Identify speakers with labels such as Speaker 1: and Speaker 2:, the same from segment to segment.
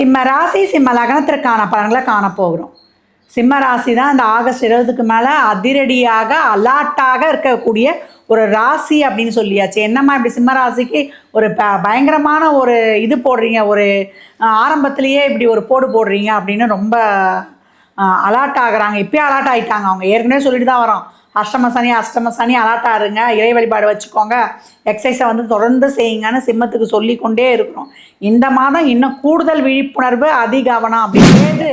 Speaker 1: சிம்ம ராசி சிம்ம லக்னத்திற்கான பலன்களை காணப்போகிறோம் சிம்ம ராசி தான் இந்த ஆகஸ்ட் இருபதுக்கு மேலே அதிரடியாக அலாட்டாக இருக்கக்கூடிய ஒரு ராசி அப்படின்னு சொல்லியாச்சு. என்னம்மா இப்படி சிம்ம ராசிக்கு ஒரு ப பயங்கரமான ஒரு இது போடுறீங்க ஒரு ஆரம்பத்துலேயே ஆரம்பத்திலேயே இப்படி ஒரு போடு போடுறீங்க அப்படின்னு ரொம்ப அலாட் ஆகிறாங்க. இப்போயே அலாட் ஆகிட்டாங்க அவங்க ஏற்கனவே சொல்லிட்டு தான் வரோம். அஷ்டம சனி அஷ்டம சனி அலாட் இறை வழிபாடு வச்சுக்கோங்க. எக்ஸசைஸை வந்து தொடர்ந்து செய்யுங்கன்னு சிம்மத்துக்கு சொல்லி கொண்டே இருக்கிறோம். இந்த மாதம் இன்னும் கூடுதல் விழிப்புணர்வு அதிகவனம் அப்படின்றது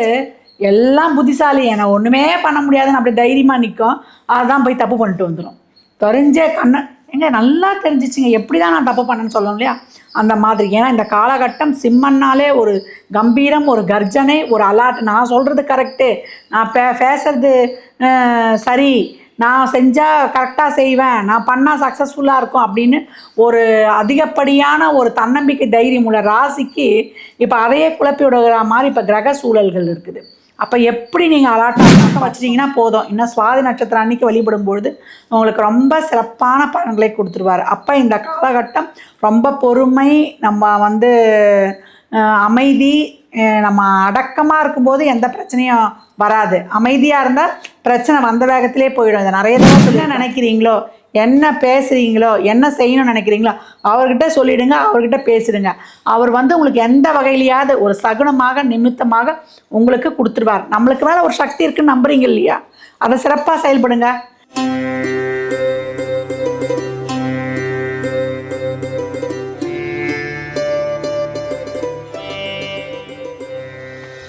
Speaker 1: எல்லாம் புத்திசாலி. என்னை ஒன்றுமே பண்ண முடியாதுன்னு அப்படி தைரியமாக நிற்கும் அதுதான் போய் தப்பு பண்ணிட்டு வந்துடும் தெரிஞ்ச கண்ண எங்க நல்லா தெரிஞ்சிச்சுங்க. எப்படி தான் நான் தப்பு பண்ணேன்னு சொல்லணும் இல்லையா? அந்த மாதிரி. ஏன்னா இந்த காலகட்டம் சிம்மன்னாலே ஒரு கம்பீரம் ஒரு கர்ஜனை ஒரு அலாட். நான் சொல்கிறது கரெக்டு நான் பே பேசுறது சரி. நான் செஞ்சால் கரெக்டாக செய்வேன் நான் பண்ணால் சக்ஸஸ்ஃபுல்லாக இருக்கும் அப்படின்னு ஒரு அதிகப்படியான ஒரு தன்னம்பிக்கை தைரியம் உள்ள ராசிக்கு இப்போ அதையே குழப்பி விடுகிற மாதிரி இப்போ கிரக சூழல்கள் இருக்குது. அப்போ எப்படி நீங்கள் அலாட்டாக வச்சிட்டிங்கன்னா போதும். இன்னும் சுவாதி நட்சத்திரம் அன்னைக்கு வழிபடும் பொழுது உங்களுக்கு ரொம்ப சிறப்பான பலன்களை கொடுத்துருவார். அப்போ இந்த காலகட்டம் ரொம்ப பொறுமை நம்ம வந்து அமைதி நம்ம அடக்கமாக இருக்கும்போது எந்த பிரச்சனையும் வராது. அமைதியாக இருந்தால் பிரச்சனை வந்த வேகத்திலே போயிடும். இதை நிறைய தடவை சொல்லி நினைக்கிறீங்களோ என்ன பேசுகிறீங்களோ என்ன செய்யணும்னு நினைக்கிறீங்களோ அவர்கிட்ட சொல்லிடுங்க அவர்கிட்ட பேசிடுங்க. அவர் வந்து உங்களுக்கு எந்த வகையிலையாவது ஒரு சகுனமாக நிமித்தமாக உங்களுக்கு கொடுத்துருவார். நம்மளுக்கு மேலே ஒரு சக்தி இருக்குன்னு நம்புறீங்க இல்லையா? அதை சிறப்பாக செயல்படுங்க.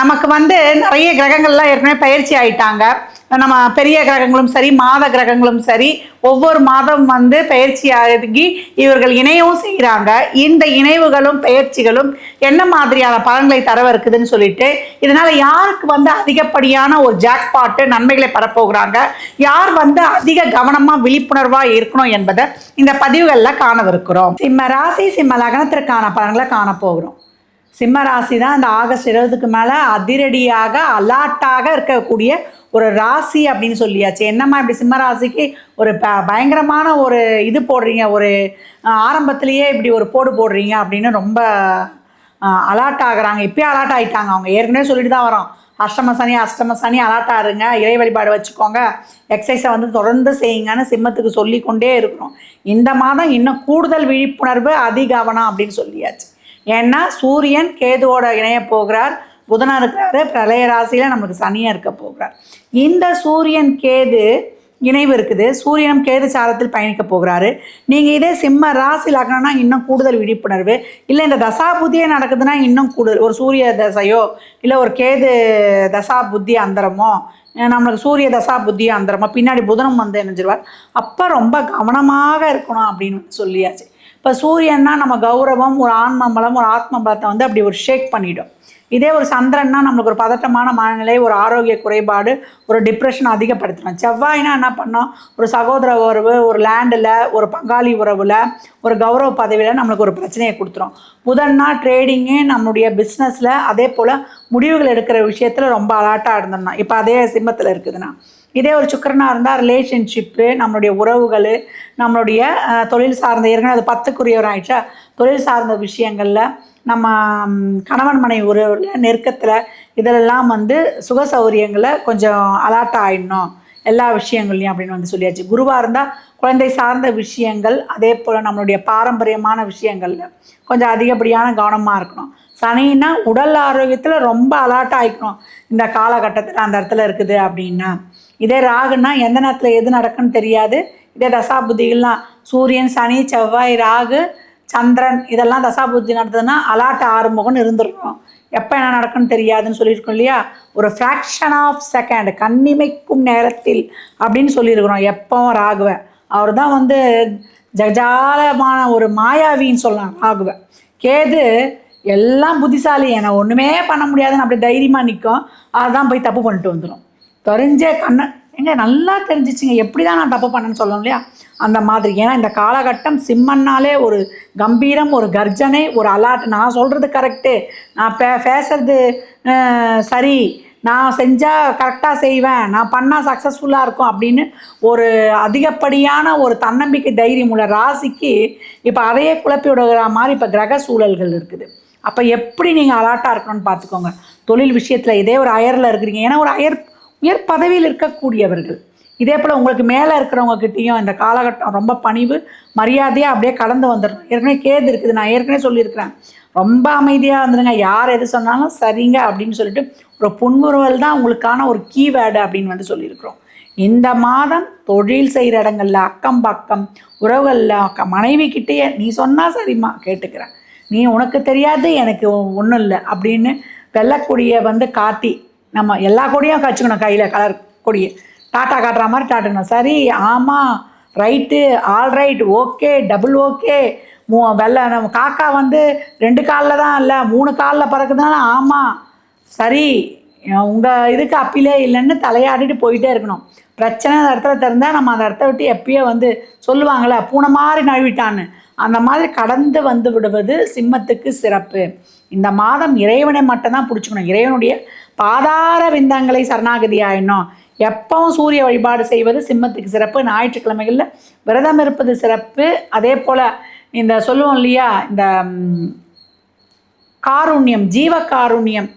Speaker 1: நமக்கு வந்து நிறைய கிரகங்கள்லாம் ஏற்கனவே பயிற்சி ஆயிட்டாங்க. நம்ம பெரிய கிரகங்களும் சரி மாத கிரகங்களும் சரி ஒவ்வொரு மாதம் வந்து பயிற்சி ஆகி இவர்கள் இணையவும் செய்கிறாங்க இந்த இணைவுகளும் பயிற்சிகளும் என்ன மாதிரியான பலன்களை தரவிருக்குதுன்னு சொல்லிட்டு இதனால யாருக்கு வந்து அதிகப்படியான ஒரு ஜாக்பாட்டு நன்மைகளை பரப்போகிறாங்க யார் வந்து அதிக கவனமாக விழிப்புணர்வாக இருக்கணும் என்பதை இந்த பதிவுகளில் காணவிருக்கிறோம். சிம்ம ராசி சிம்ம லக்னத்திற்கான பலன்களை காணப்போகிறோம். சிம்ம ராசி தான் இந்த ஆகஸ்ட் இருபதுக்கு மேலே அதிரடியாக அலாட்டாக இருக்கக்கூடிய ஒரு ராசி அப்படின்னு சொல்லியாச்சு. என்னம்மா இப்படி சிம்ம ராசிக்கு ஒரு ப பயங்கரமான ஒரு இது போடுறீங்க ஒரு ஆரம்பத்துலேயே ஆரம்பத்திலேயே இப்படி ஒரு போடு போடுறீங்க அப்படின்னு ரொம்ப அலாட் ஆகுறாங்க. இப்பயே அலாட் ஆகிட்டாங்க அவங்க. ஏற்கனவே சொல்லிட்டு தான் வரோம். அஷ்டம சனி அஷ்டம சனி அலாட் ஆறுங்க இறை வழிபாடு வச்சுக்கோங்க. எக்ஸசைஸை வந்து தொடர்ந்து செய்யுங்கன்னு சிம்மத்துக்கு சொல்லிக்கொண்டே இருக்கிறோம். இந்த மாதம் இன்னும் கூடுதல் விழிப்புணர்வு அதிகவனம் அப்படின்னு சொல்லியாச்சு. ஏன்னா சூரியன் கேதுவோட இணைய போகிறார் புதனாக இருக்கிறாரு பிரளய ராசியில் நமக்கு சனியாக இருக்க போகிறார். இந்த சூரியன் கேது இணைவு இருக்குது. சூரியனும் கேது சாரத்தில் பயணிக்க போகிறாரு. நீங்கள் இதே சிம்ம ராசி லக்னம்னா இன்னும் கூடுதல் விழிப்புணர்வு. இல்லை இந்த தசா புத்தியே நடக்குதுன்னா இன்னும் கூடுதல் ஒரு சூரிய தசையோ இல்லை ஒரு கேது தசா புத்தி அந்தரமோ நம்மளுக்கு சூரிய தசா புத்தி அந்தரமோ பின்னாடி புதனம் வந்து இணைஞ்சிருவார். அப்போ ரொம்ப கவனமாக இருக்கணும் அப்படின்னு சொல்லியாச்சு. இப்போ சூரியன்னா நம்ம கௌரவம் ஒரு ஆன்மம்பலம் ஒரு ஆத்மபலத்தை வந்து அப்படி ஒரு ஷேக் பண்ணிடும். இதே ஒரு சந்திரன்னா நம்மளுக்கு ஒரு பதட்டமான மனநிலை ஒரு ஆரோக்கிய குறைபாடு ஒரு டிப்ரெஷன் அதிகப்படுத்தணும் செவ்வாய்னா என்ன பண்ணோம்? ஒரு சகோதர உறவு ஒரு லேண்டில் ஒரு பங்காளி உறவில் ஒரு கௌரவ பதவியில் நம்மளுக்கு ஒரு பிரச்சனையை கொடுத்துரும். புதன்னா ட்ரேடிங்கு நம்மளுடைய பிஸ்னஸில் அதே போல் முடிவுகள் எடுக்கிற விஷயத்தில் ரொம்ப அலாட்டாக இருந்தோம்னா இப்போ அதே சிம்மத்தில் இருக்குதுன்னா இதே ஒரு சுக்கரனாக இருந்தால் ரிலேஷன்ஷிப்பு நம்மளுடைய உறவுகள் நம்மளுடைய தொழில் சார்ந்த ஏற்கனவே அது பத்துக்குரியவர் ஆயிடுச்சா தொழில் சார்ந்த விஷயங்களில் நம்ம கணவன் மனை உறவில் நெருக்கத்தில் இதிலெல்லாம் வந்து சுக சௌகரியங்களை கொஞ்சம் அலாட்டாக ஆகிடணும் எல்லா விஷயங்கள்லையும் அப்படின்னு வந்து சொல்லியாச்சு. குருவாக இருந்தால் குழந்தை சார்ந்த விஷயங்கள் அதே போல் நம்மளுடைய பாரம்பரியமான விஷயங்களில் கொஞ்சம் அதிகப்படியான கவனமாக இருக்கணும். சனின்னா உடல் ஆரோக்கியத்தில் ரொம்ப அலாட்டாக ஆகிக்கணும் இந்த காலகட்டத்தில் அந்த இடத்துல இருக்குது அப்படின்னா. இதே ராகுன்னா எந்த நேரத்தில் எது நடக்குன்னு தெரியாது. இதே தசாபுத்திகள்லாம் சூரியன் சனி செவ்வாய் ராகு சந்திரன் இதெல்லாம் தசாபுத்தி நடந்ததுன்னா அலாட்டு ஆறுமுகம்னு இருந்திருக்கும் எப்போ என்ன நடக்குன்னு தெரியாதுன்னு சொல்லியிருக்கோம் இல்லையா? ஒரு ஃப்ராக்ஷன் ஆஃப் செகண்ட் கண்ணிமைக்கும் நேரத்தில் அப்படின்னு சொல்லியிருக்கிறோம் எப்பவும் ராகுவன் அவர் தான் வந்து ஜஜாலமான ஒரு மாயாவின்னு சொல்லலாம் ராகுவன் கேது எல்லாம் புத்திசாலி என்னை ஒன்றுமே பண்ண முடியாதுன்னு அப்படி தைரியமாக நிற்கும் அதுதான் போய் தப்பு பண்ணிட்டு வந்துடும் தெரிஞ்ச கண்ண எங்க நல்லா தெரிஞ்சிச்சுங்க. எப்படி தான் நான் தப்பு பண்ணேன்னு சொல்லணும் இல்லையா? அந்த மாதிரி. ஏன்னா இந்த காலகட்டம் சிம்மன்னாலே ஒரு கம்பீரம் ஒரு கர்ஜனை ஒரு அலாட். நான் சொல்கிறது கரெக்டு நான் பே பேசுறது சரி. நான் செஞ்சால் கரெக்டாக செய்வேன். நான் பண்ணால் சக்ஸஸ்ஃபுல்லாக இருக்கும் அப்படின்னு ஒரு அதிகப்படியான ஒரு தன்னம்பிக்கை தைரியம் உள்ள ராசிக்கு இப்போ அதையே குழப்பி விடுகிற மாதிரி இப்போ கிரக சூழல்கள் இருக்குது. அப்போ எப்படி நீங்கள் அலாட்டாக இருக்கணும்னு பார்த்துக்கோங்க. தொழில் விஷயத்தில் இதே ஒரு அயரில் இருக்கிறீங்க. ஏன்னா ஒரு அயர் உயர் பதவியில் இருக்கக்கூடியவர்கள். இதே போல் உங்களுக்கு மேலே இருக்கிறவங்க கிட்டேயும் இந்த காலகட்டம் ரொம்ப பணிவு மரியாதையாக அப்படியே கலந்து வந்துடும் ஏற்கனவே கேது இருக்குது நான் ஏற்கனவே சொல்லியிருக்கிறேன். ரொம்ப அமைதியாக வந்துடுங்க யார் எது சொன்னாலும் சரிங்க அப்படின்னு சொல்லிட்டு ஒரு புன்முறுவல் தான் உங்களுக்கான ஒரு கீவேர்டு அப்படின்னு வந்து சொல்லியிருக்கிறோம். இந்த மாதம் தொழில் செய்கிற இடங்களில் அக்கம் பக்கம் உறவுகளில் அக்க மனைவி கிட்டேயே நீ சொன்னால் சரிம்மா கேட்டுக்கிறேன். நீ உனக்கு தெரியாது எனக்கு ஒன்றும் இல்லை அப்படின்னு வெல்லக்கூடிய வந்து காட்டி நம்ம எல்லா கொடியும் கச்சுக்கணும் கையில் கலர் கொடியை டாட்டா காட்டுற மாதிரி டாட்டணும் சரி ஆமாம் right all right okay double okay மூ வெள்ளை நம்ம காக்கா வந்து ரெண்டு காலில் தான் இல்லை மூணு காலில் பறக்குதுனால ஆமாம் சரி உங்கள் இதுக்கு அப்பிலே இல்லைன்னு தலையாடிட்டு போயிட்டே இருக்கணும். பிரச்சனை அந்த இடத்துல திறந்தால் நம்ம அந்த இடத்த விட்டு எப்பயோ வந்து சொல்லுவாங்களே பூனை மாதிரி நழுவிட்டான்னு. அந்த மாதிரி கடந்து வந்து விடுவது சிம்மத்துக்கு சிறப்பு. இந்த மாதம் இறைவனை மட்டும்தான் பிடிச்சிக்கணும். இறைவனுடைய பாதார விந்தங்களை சரணாகதியாயினோம் எப்பவும் சூரிய வழிபாடு செய்வது சிம்மத்துக்கு சிறப்பு. ஞாயிற்றுக்கிழமைகளில் விரதம் இருப்பது சிறப்பு. அதே போல் இந்த சொல்லுவோம் இல்லையா இந்த காருண்யம் ஜீவ காருண்யம்.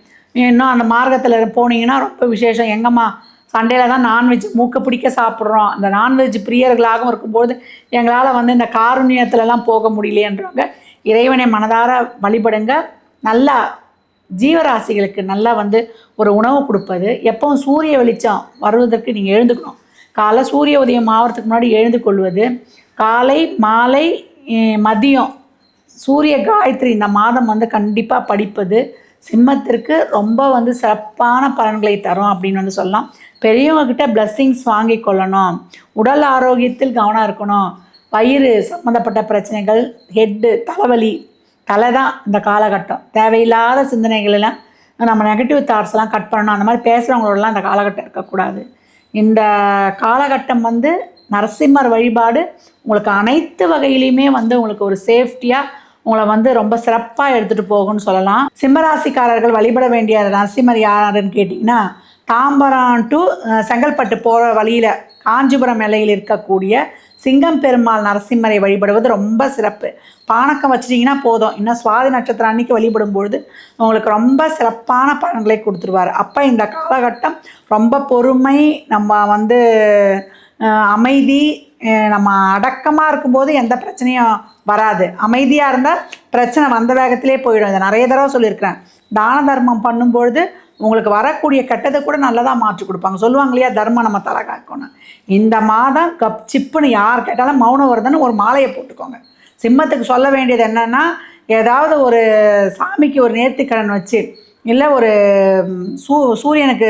Speaker 1: இன்னும் அந்த மார்க்கத்தில் போனீங்கன்னா ரொம்ப விசேஷம். எங்கம்மா சண்டேல தான் நான்வெஜ் மூக்க பிடிக்க சாப்பிட்றோம். அந்த நான்வெஜ் பிரியர்களாகவும் இருக்கும்போது எங்களால் வந்து இந்த காருண்யத்துலலாம் போக முடியலையன்றவங்க இறைவனை மனதார வழிபடுங்க. நல்லா ஜீவராசிகளுக்கு நல்லா வந்து ஒரு உணவு கொடுப்பது. எப்பவும் சூரிய வெளிச்சம் வருவதற்கு நீங்கள் எழுந்துக்கணும். காலை சூரிய உதயம் ஆகிறதுக்கு முன்னாடி எழுந்து கொள்வது காலை மாலை மதியம் சூரிய காயத்ரி இந்த மாதம் வந்து கண்டிப்பாக படிப்பது. சிம்மத்திற்கு ரொம்ப வந்து சிறப்பான பலன்களை தரும் அப்படின்னு வந்து சொல்லலாம். பெரியவங்கக்கிட்ட பிளஸ்ஸிங்ஸ் வாங்கி கொள்ளணும். உடல் ஆரோக்கியத்தில் கவனம் இருக்கணும். வயிறு சம்மந்தப்பட்ட பிரச்சனைகள் ஹெட்டு தலைவலி தலை தான் இந்த காலகட்டம். தேவையில்லாத சிந்தனைகளெல்லாம் நம்ம நெகட்டிவ் தாட்ஸ்லாம் கட் பண்ணணும். அந்த மாதிரி பேசுகிறவங்களோடலாம் இந்த காலகட்டம் இருக்கக்கூடாது. இந்த காலகட்டம் வந்து நரசிம்மர் வழிபாடு உங்களுக்கு அனைத்து வகையிலையுமே வந்து உங்களுக்கு ஒரு சேஃப்டியாக உங்களை வந்து ரொம்ப சிறப்பாக எடுத்துகிட்டு போகும்னு சொல்லலாம். சிம்மராசிக்காரர்கள் வழிபட வேண்டிய நரசிம்மர் யாருன்னு கேட்டிங்கன்னா தாம்பரம் டு செங்கல்பட்டு போகிற வழியில் காஞ்சிபுரம் எல்லையில் இருக்கக்கூடிய சிங்கம் பெருமாள் நரசிம்மரை வழிபடுவது ரொம்ப சிறப்பு. பானக்கம் வச்சிட்டிங்கன்னா போதும். இன்னும் சுவாதி நட்சத்திரம் அன்னைக்கு வழிபடும் பொழுது உங்களுக்கு ரொம்ப சிறப்பான பலன்களை கொடுத்துருவார். அப்போ இந்த காலகட்டம் ரொம்ப பொறுமை நம்ம வந்து அமைதி நம்ம அடக்கமாக இருக்கும்போது எந்த பிரச்சனையும் வராது. அமைதியாக இருந்தால் பிரச்சனை வந்த வேகத்திலே போயிடும். இதை நிறைய தடவை சொல்லியிருக்கிறேன். தான தர்மம் பண்ணும்பொழுது உங்களுக்கு வரக்கூடிய கெட்டதை கூட நல்லதாக மாற்றி கொடுப்பாங்க. சொல்லுவாங்க இல்லையா தர்மம் நம்ம தர காக்கணும் இந்த மாதம் கப் சிப்புன்னு யார் கேட்டாலும் மௌனம் வருதுன்னு ஒரு மாலையை போட்டுக்கோங்க. சிம்மத்துக்கு சொல்ல வேண்டியது என்னென்னா ஏதாவது ஒரு சாமிக்கு ஒரு நேர்த்திக்கடன் வச்சு இல்லை ஒரு சூ சூரியனுக்கு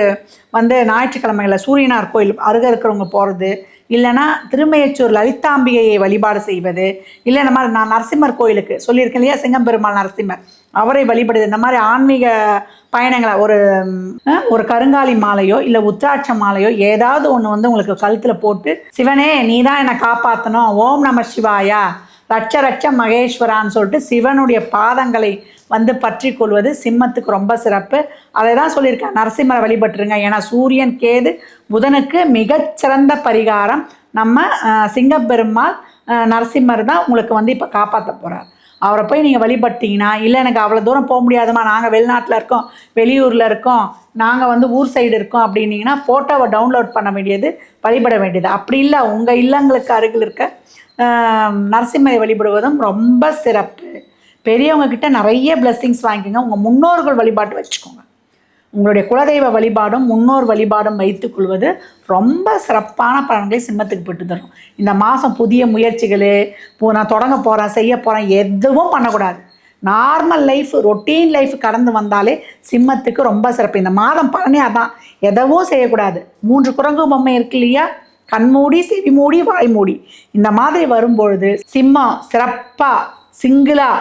Speaker 1: வந்து ஞாயிற்றுக்கிழமையில் சூரியனார் கோயில் அருகே இருக்கிறவங்க போகிறது இல்லைன்னா திருமயச்சூர் லலிதாம்பிகையை வழிபாடு செய்வது இல்லை இந்த மாதிரி நான் நரசிம்மர் கோயிலுக்கு சொல்லியிருக்கேன் இல்லையா சிங்கம்பெருமாள் நரசிம்மர். அவரை வழிபடுது. இந்த மாதிரி ஆன்மீக பயணங்களை ஒரு ஒரு கருங்காலி மாலையோ இல்லை உத்ராட்ச மாலையோ ஏதாவது ஒன்று வந்து உங்களுக்கு கழுத்தில் போட்டு சிவனே நீ தான் என்னை காப்பாற்றணும் ஓம் நம சிவாயா. லட்ச லட்ச மகேஸ்வரான்னு சொல்லிட்டு சிவனுடைய பாதங்களை வந்து பற்றி கொள்வது சிம்மத்துக்கு ரொம்ப சிறப்பு. அதை தான் சொல்லியிருக்கேன் நரசிம்மரை வழிபட்டுருங்க. ஏன்னா சூரியன் கேது புதனுக்கு மிகச்சிறந்த பரிகாரம். நம்ம சிங்கப்பெருமாள் நரசிம்மர் தான் உங்களுக்கு வந்து இப்போ காப்பாற்ற போகிறார் அவரை போய் நீங்கள் வழிபட்டீங்கன்னா இல்லை எனக்கு அவ்வளோ தூரம் போக முடியாதுமா நாங்கள் வெளிநாட்டில் இருக்கோம் வெளியூரில் இருக்கோம் நாங்கள் வந்து ஊர் சைடு இருக்கோம் அப்படின்னீங்கன்னா ஃபோட்டோவை டவுன்லோட் பண்ண வேண்டியது வழிபட வேண்டியது. அப்படி இல்லை உங்கள் இல்லங்களுக்கு அருகில் இருக்க நரசிம்மையை வழிபடுவதும் ரொம்ப சிறப்பு. பெரியவங்கக்கிட்ட நிறைய பிளெஸ்ஸிங்ஸ் வாங்கிக்கோங்க. உங்கள் முன்னோர்கள் வழிபாட்டு வச்சுக்கோங்க. உங்களுடைய குலதெய்வ வழிபாடும் முன்னோர் வழிபாடும் வைத்துக்கொள்வது ரொம்ப சிறப்பான பலன்களை சிம்மத்துக்கு பெற்று தரும். இந்த மாதம் புதிய முயற்சிகள் இப்போ நான் தொடங்க போகிறேன் செய்ய போகிறேன் எதுவும் பண்ணக்கூடாது. நார்மல் லைஃப் ரொட்டீன் லைஃப் கடந்து வந்தாலே சிம்மத்துக்கு ரொம்ப சிறப்பு. இந்த மாதம் பலனே அதான். எதவும் செய்யக்கூடாது. மூன்று குரங்கு பொம்மை இருக்கு இல்லையா? கண்மூடி செவி மூடி வாய் மூடி. இந்த மாதிரி வரும்பொழுது சிம்மம் சிறப்பாக சிங்கிளாக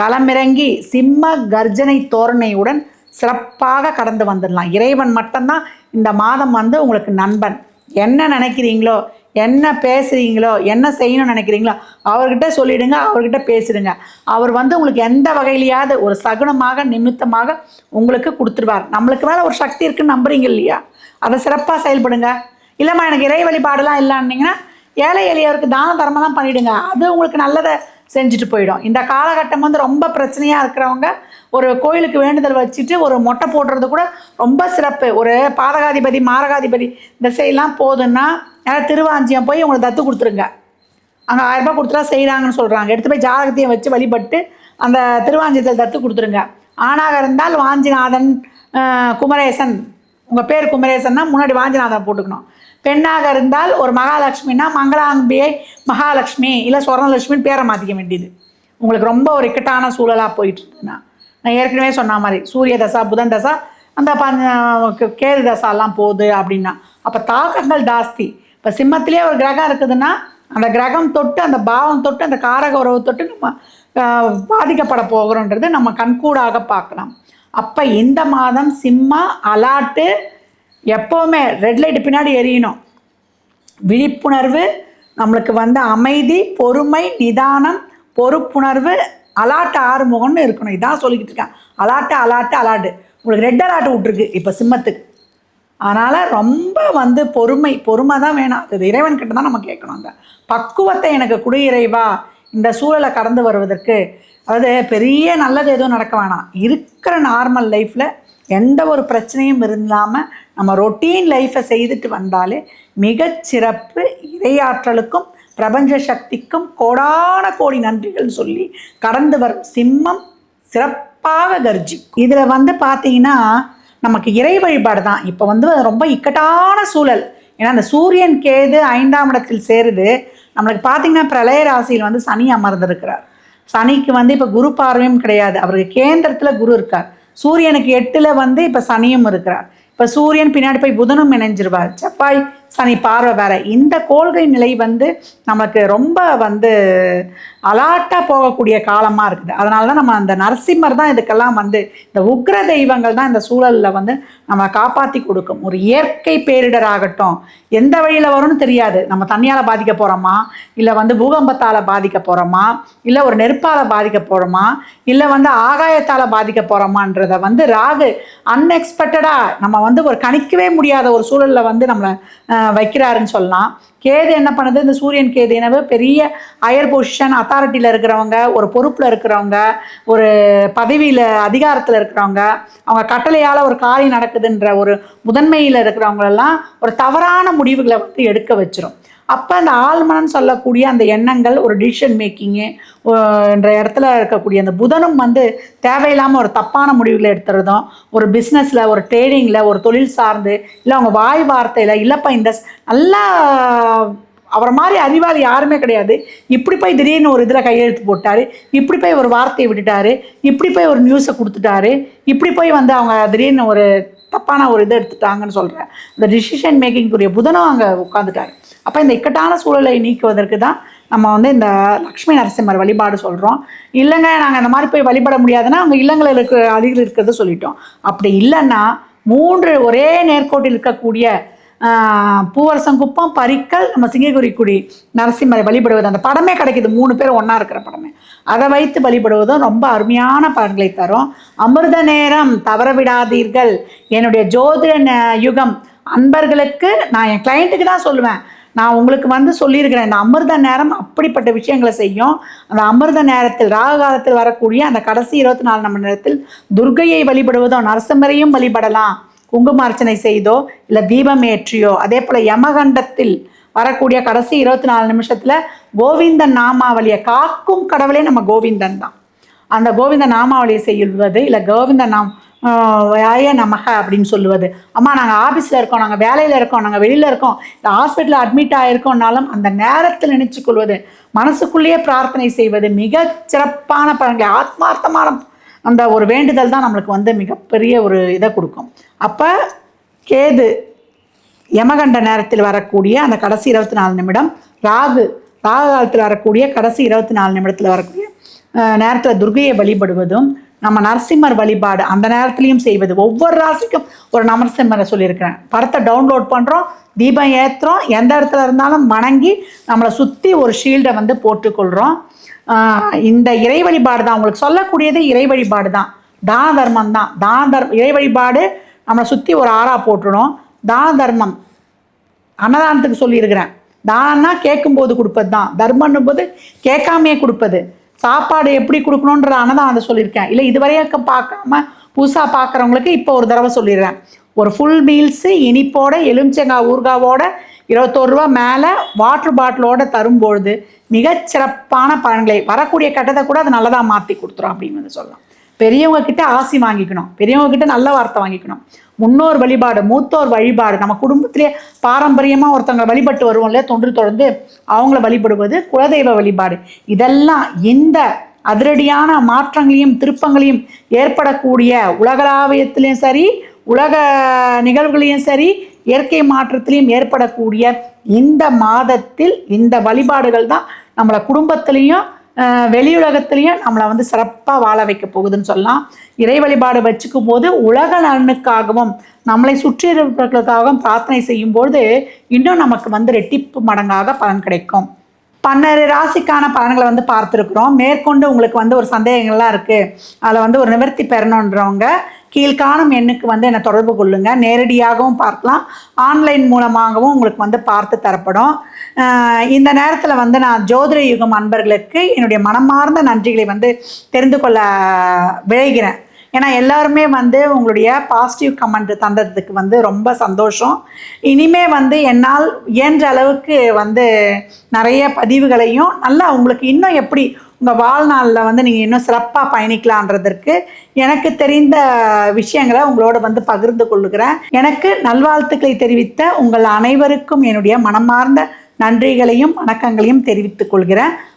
Speaker 1: களமிறங்கி சிம்ம கர்ஜனை தோரணையுடன் சிறப்பாக கடந்து வந்துடலாம். இறைவன் மட்டும்தான் இந்த மாதம் வந்து உங்களுக்கு நண்பன். என்ன நினைக்கிறீங்களோ என்ன பேசுகிறீங்களோ என்ன செய்யணும்னு நினைக்கிறீங்களோ அவர்கிட்ட சொல்லிடுங்க அவர்கிட்ட பேசிடுங்க. அவர் வந்து உங்களுக்கு எந்த வகையிலையாவது ஒரு சகுனமாக நிமித்தமாக உங்களுக்கு கொடுத்துருவார். நம்மளுக்கு மேலே ஒரு சக்தி இருக்குன்னு நம்புறீங்க இல்லையா? அதை சிறப்பாக செயல்படுங்க. இல்லைம்மா எனக்கு இறை வழிபாடெல்லாம் இல்லைன்னீங்கன்னா ஏழை எளியவருக்கு தான தர்மம்லாம் பண்ணிவிடுங்க அது உங்களுக்கு நல்லதை செஞ்சுட்டு போயிடும். இந்த காலகட்டம் வந்து ரொம்ப பிரச்சனையாக இருக்கிறவங்க ஒரு கோயிலுக்கு வேண்டுதல் வச்சுட்டு ஒரு மொட்டை போடுறது கூட ரொம்ப சிறப்பு. ஒரு பாதகாதிபதி மாரகாதிபதி திசையெல்லாம் போதுன்னா யாராவது திருவாஞ்சியம் போய் உங்களுக்கு தத்து கொடுத்துருங்க. அங்கே ஆயிரம் ரூபாய் கொடுத்துட்டா செய்கிறாங்கன்னு சொல்கிறாங்க எடுத்து போய் ஜாதகத்தையும் வச்சு வழிபட்டு அந்த திருவாஞ்சியத்தில் தத்து கொடுத்துருங்க. ஆணாக இருந்தால் வாஞ்சிநாதன் குமரேசன். உங்கள் பேர் குமரேசன்னா முன்னாடி வாஞ்சிநாதன் போட்டுக்கணும். பெண்ணாக இருந்தால் ஒரு மகாலட்சுமின்னா மங்களாம்பியை மகாலட்சுமி இல்லை சொர்ணலட்சுமின்னு பேரை மாற்றிக்க வேண்டியது. உங்களுக்கு ரொம்ப ஒரு இக்கட்டான சூழலாக போயிட்டு இருக்குன்னா நான் ஏற்கனவே சொன்ன மாதிரி சூரிய தசா புதன் தசா அந்த பஞ்ச கேது தசாலாம் போகுது அப்படின்னா அப்போ தாக்கங்கள் ஜாஸ்தி. இப்போ சிம்மத்திலே ஒரு கிரகம் இருக்குதுன்னா அந்த கிரகம் தொட்டு அந்த பாவம் தொட்டு அந்த காரக உறவு தொட்டு நம்ம பாதிக்கப்பட போகிறோன்றது நம்ம கண்கூடாக பார்க்கலாம். அப்போ இந்த மாதம் சிம்மா அலாட்டு எப்போவுமே ரெட் லைட்டு பின்னாடி எரியணும். விழிப்புணர்வு நம்மளுக்கு வந்து அமைதி பொறுமை நிதானம் பொறுப்புணர்வு அலாட்டு ஆறுமுகம்னு இருக்கணும். இதான் சொல்லிக்கிட்டு இருக்கேன். Alert alert alert. உங்களுக்கு ரெட் அலாட்டு விட்ருக்கு இப்போ சிம்மத்துக்கு. அதனால் ரொம்ப வந்து பொறுமை பொறுமை தான் வேணும். அது இறைவன் கிட்ட தான் நம்ம கேட்கணும் அந்த பக்குவத்தை எனக்கு குடி இறைவா இந்த சூழலை கடந்து வருவதற்கு. அதாவது பெரிய நல்லது எதுவும் நடக்க வேணாம். இருக்கிற நார்மல் லைஃப்பில் எந்த ஒரு பிரச்சனையும் இல்லாமல் நம்ம ரொட்டீன் லைஃப்பை செய்துட்டு வந்தாலே மிகச்சிறப்பு இறையாற்றலுக்கும் பிரபஞ்ச சக்திக்கும் கோடான கோடி நன்றிகள் சொல்லி கடந்து வரும் சிம்மம் சிறப்பாக கர்ஜி இதில் வந்து பார்த்தீங்கன்னா நமக்கு இறை வழிபாடு தான் இப்போ வந்து ரொம்ப இக்கட்டான சூழல். ஏன்னா அந்த சூரியன் கேது ஐந்தாம் இடத்தில் சேருது. நம்மளுக்கு பார்த்தீங்கன்னா பிரளய ராசியில் வந்து சனி அமர்ந்திருக்கிறார். சனிக்கு வந்து இப்போ குரு பார்வையும் கிடையாது. அவருக்கு கேந்திரத்தில் குரு இருக்கார். சூரியனுக்கு எட்டில் வந்து இப்போ சனியும் இருக்கிறார். இப்போ சூரியன் பின்னாடி போய் புதனும் இணைஞ்சிருவார். செவ்வாய் சனி பார்வை வேற. இந்த கோள்கை நிலை வந்து நமக்கு ரொம்ப வந்து அலாட்டாக போகக்கூடிய காலமாக இருக்குது. அதனால தான் நம்ம அந்த நரசிம்மர் தான் இதுக்கெல்லாம் வந்து இந்த உக்ர தெய்வங்கள் தான் இந்த சூழலில் வந்து நம்ம காப்பாற்றி கொடுக்கும். ஒரு இயற்கை பேரிடர் ஆகட்டும். எந்த வழியில் வரும்னு தெரியாது. நம்ம தண்ணியால் பாதிக்க போகிறோமா இல்லை வந்து பூகம்பத்தால் பாதிக்க போகிறோமா இல்லை ஒரு நெருப்பால் பாதிக்க போகிறோமா இல்லை வந்து ஆகாயத்தால் பாதிக்க போகிறோமான்றத வந்து ராகு அன்எக்ஸ்பெக்டடாக நம்ம வந்து ஒரு கணிக்கவே முடியாத ஒரு சூழலில் வந்து நம்மளை வைக்கிறாருன்னு சொல்லலாம். கேது என்ன பண்ணுது? இந்த சூரியன் கேது எனவே பெரிய ஹையர் பொசிஷன் அத்தாரிட்டியில் இருக்கிறவங்க ஒரு பொறுப்பில் இருக்கிறவங்க ஒரு பதவியில் அதிகாரத்தில் இருக்கிறவங்க அவங்க கட்டளையால் ஒரு காரியம் நடக்குதுன்ற ஒரு முதன்மையில் இருக்கிறவங்களெல்லாம் ஒரு தவறான முடிவுகளை வந்து எடுக்க வச்சிரும். அப்போ அந்த ஆழ்மனன்னு சொல்லக்கூடிய அந்த எண்ணங்கள் ஒரு டிசிஷன் மேக்கிங்கு என்ற இடத்துல இருக்கக்கூடிய அந்த புதனும் வந்து தேவையில்லாமல் ஒரு தப்பான முடிவுகளை எடுத்துறதும் ஒரு பிஸ்னஸில் ஒரு ட்ரேடிங்கில் ஒரு தொழில் சார்ந்து இல்லை அவங்க வாய் வார்த்தையில் இல்லைப்பா இந்த நல்லா அவரை மாதிரி அறிவாளி யாருமே கிடையாது. இப்படி போய் திடீர்னு ஒரு இதில் கையெழுத்து போட்டார் இப்படி போய் ஒரு வார்த்தையை விட்டுட்டாரு இப்படி போய் ஒரு நியூஸை கொடுத்துட்டாரு இப்படி போய் வந்து அவங்க திடீர்னு ஒரு தப்பான ஒரு இதை எடுத்துட்டாங்கன்னு சொல்கிறேன் இந்த டிசிஷன் மேக்கிங்குரிய புதனும் அங்கே உட்காந்துட்டாரு அப்போ இந்த இக்கட்டான சூழலை நீக்குவதற்கு தான் நம்ம வந்து இந்த லக்ஷ்மி நரசிம்மர் வழிபாடு சொல்கிறோம் இல்லைங்க நாங்கள் இந்த மாதிரி போய் வழிபட முடியாதுன்னா அவங்க இல்லங்களில் இருக்க அதிகம் இருக்கிறது சொல்லிட்டோம். அப்படி இல்லைன்னா மூன்று ஒரே நேர்கோட்டில் இருக்கக்கூடிய பூவரசங்குப்பம் பரிக்கல் நம்ம சிங்ககுரிக்குடி நரசிம்மரை வழிபடுவது அந்த படமே கிடைக்குது. மூணு பேர் ஒன்றா இருக்கிற படமே. அதை வைத்து வழிபடுவதும் ரொம்ப அருமையான பலன்களை தரும். அமிர்த நேரம் தவற விடாதீர்கள் என்னுடைய ஜோதிட யுகம் அன்பர்களுக்கு நான் என் கிளைண்ட்டுக்கு தான் சொல்லுவேன். நான் உங்களுக்கு வந்து சொல்லியிருக்கிறேன் இந்த அமிர்த நேரம் அப்படிப்பட்ட விஷயங்களை செய்யும். அந்த அமிர்த நேரத்தில் ராகு காலத்தில் வரக்கூடிய அந்த கடைசி இருபத்தி நாலு மணி நேரத்தில் துர்கையை வழிபடுவதோ நரசிம்மரையும் வழிபடலாம். குங்கும அர்ச்சனை செய்தோ இல்லை தீபம் ஏற்றியோ அதே போல் யமகண்டத்தில் வரக்கூடிய கடைசி இருபத்தி நாலு நிமிஷத்தில் கோவிந்தன் நாமாவளியை காக்கும் கடவுளே நம்ம கோவிந்தன் தான். அந்த கோவிந்த நாமாவளியை செய்வது இல்லை கோவிந்த நாம் ஆய நமக அப்படின்னு சொல்லுவது. அம்மா நாங்கள் ஆஃபீஸில் இருக்கோம் நாங்கள் வேலையில் இருக்கோம் நாங்கள் வெளியில் இருக்கோம். இந்த ஹாஸ்பிட்டலில் அட்மிட் ஆகிருக்கோம்னாலும் அந்த நேரத்தில் நினச்சி கொள்வது மனசுக்குள்ளேயே பிரார்த்தனை செய்வது மிக சிறப்பான பலன்களை. ஆத்மார்த்தமான அந்த ஒரு வேண்டுதல் தான் நம்மளுக்கு வந்து மிகப்பெரிய ஒரு இதை கொடுக்கும். அப்போ கேது யமகண்ட நேரத்தில் வரக்கூடிய அந்த கடைசி இருபத்தி நாலு நிமிடம் ராகு ராகு காலத்தில் வரக்கூடிய கடைசி இருபத்தி நாலு நிமிடத்தில் வரக்கூடிய நேரத்தில் துர்கையை வழிபடுவதும் நம்ம நரசிம்மர் வழிபாடு அந்த நேரத்துலையும் செய்வது. ஒவ்வொரு ராசிக்கும் ஒரு நரசிம்மரை சொல்லியிருக்கிறேன். படத்தை டவுன்லோட் பண்ணுறோம் தீபம் ஏற்றுறோம் எந்த இடத்துல இருந்தாலும் வணங்கி நம்மளை சுற்றி ஒரு ஷீல்டை வந்து போட்டுக்கொள்கிறோம் இந்த இறை வழிபாடு தான். உங்களுக்கு சொல்லக்கூடியது இறை வழிபாடு தான். தான தர்மம் தான். தான தர்மம் இறை வழிபாடு நம்மளை சுற்றி ஒரு ஆறா போட்டுடும். தான தர்மம். அன்னதானத்துக்கு சொல்லியிருக்கிறேன். தானம்னா கேட்கும்போது கொடுப்பது தான் தர்மன்னும் போது கேட்காமையே கொடுப்பது. சாப்பாடு எப்படி கொடுக்கணுன்ற அன்னதானத்தை சொல்லியிருக்கேன் இல்லை இதுவரையும் பார்க்காம புதுசாக பார்க்குறவங்களுக்கு இப்போ ஒரு தடவை சொல்லிடுறேன். ஒரு ஃபுல் மீல்ஸு இனிப்போட எலுமிச்சங்காய் ஊர்காவோட இருபத்தோரு ரூபா மேலே வாட்டர் பாட்டிலோட தரும்பொழுது மிகச்சிறப்பான பலன்களை வரக்கூடிய கட்டத்தை கூட அது நல்லதாக மாற்றி கொடுத்துரும் அப்படின்னு வந்து சொல்லலாம். பெரியவங்க கிட்ட ஆசி வாங்கிக்கணும். பெரியவங்க கிட்ட நல்ல வார்த்தை வாங்கிக்கணும். முன்னோர் வழிபாடு மூத்தோர் வழிபாடு நம்ம குடும்பத்திலே பாரம்பரியமாக ஒருத்தவங்க வழிபட்டு வருவோம் இல்லையா? தொன்று தொடர்ந்து அவங்கள வழிபடுவது குலதெய்வ வழிபாடு. இதெல்லாம் இந்த அதிரடியான மாற்றங்களையும் திருப்பங்களையும் ஏற்படக்கூடிய உலகளாவியத்திலையும் சரி உலக நிகழ்வுகளையும் சரி இயற்கை மாற்றத்திலையும் ஏற்படக்கூடிய இந்த மாதத்தில் இந்த வழிபாடுகள் தான் நம்மளை குடும்பத்திலையும் வெளியுலகத்திலையும் நம்மளை வந்து சிறப்பாக வாழ வைக்க போகுதுன்னு சொல்லலாம். இறை வழிபாடு வச்சுக்கும் போது உலக நலனுக்காகவும் நம்மளை சுற்றி இருப்பவர்களுக்காகவும் பிரார்த்தனை செய்யும்போது இன்னும் நமக்கு வந்து ரெட்டிப்பு மடங்காக பலன் கிடைக்கும். பன்னெண்டு ராசிக்கான பலன்களை வந்து பார்த்துருக்குறோம். மேற்கொண்டு உங்களுக்கு வந்து ஒரு சந்தேகங்கள்லாம் இருக்குது அதில் வந்து ஒரு நிவர்த்தி பெறணுன்றவங்க கீழ்காணும் எண்ணுக்கு வந்து என்னை தொடர்பு கொள்ளுங்க. நேரடியாகவும் பார்க்கலாம். ஆன்லைன் மூலமாகவும் உங்களுக்கு வந்து பார்த்து தரப்படும். இந்த நேரத்தில் வந்து நான் ஜோதிட யுகம் அன்பர்களுக்கு என்னுடைய மனமார்ந்த நன்றிகளை வந்து தெரிந்து கொள்ள விழைகிறேன். ஏன்னா எல்லாருமே வந்து உங்களுடைய பாசிட்டிவ் கமெண்ட் தந்ததுக்கு வந்து ரொம்ப சந்தோஷம். இனிமே வந்து என்னால் இயன்ற அளவுக்கு வந்து நிறைய பதிவுகளையும் நல்லா உங்களுக்கு இன்னும் எப்படி உங்கள் வாழ்நாளில் வந்து நீங்கள் இன்னும் சிறப்பாக பயணிக்கலான்றதற்கு எனக்கு தெரிந்த விஷயங்களை உங்களோட வந்து பகிர்ந்து கொள்ளுகிறேன் எனக்கு நல்வாழ்த்துக்களை தெரிவித்த உங்கள் அனைவருக்கும் என்னுடைய மனமார்ந்த நன்றிகளையும் வணக்கங்களையும் தெரிவித்துக் கொள்கிறேன்.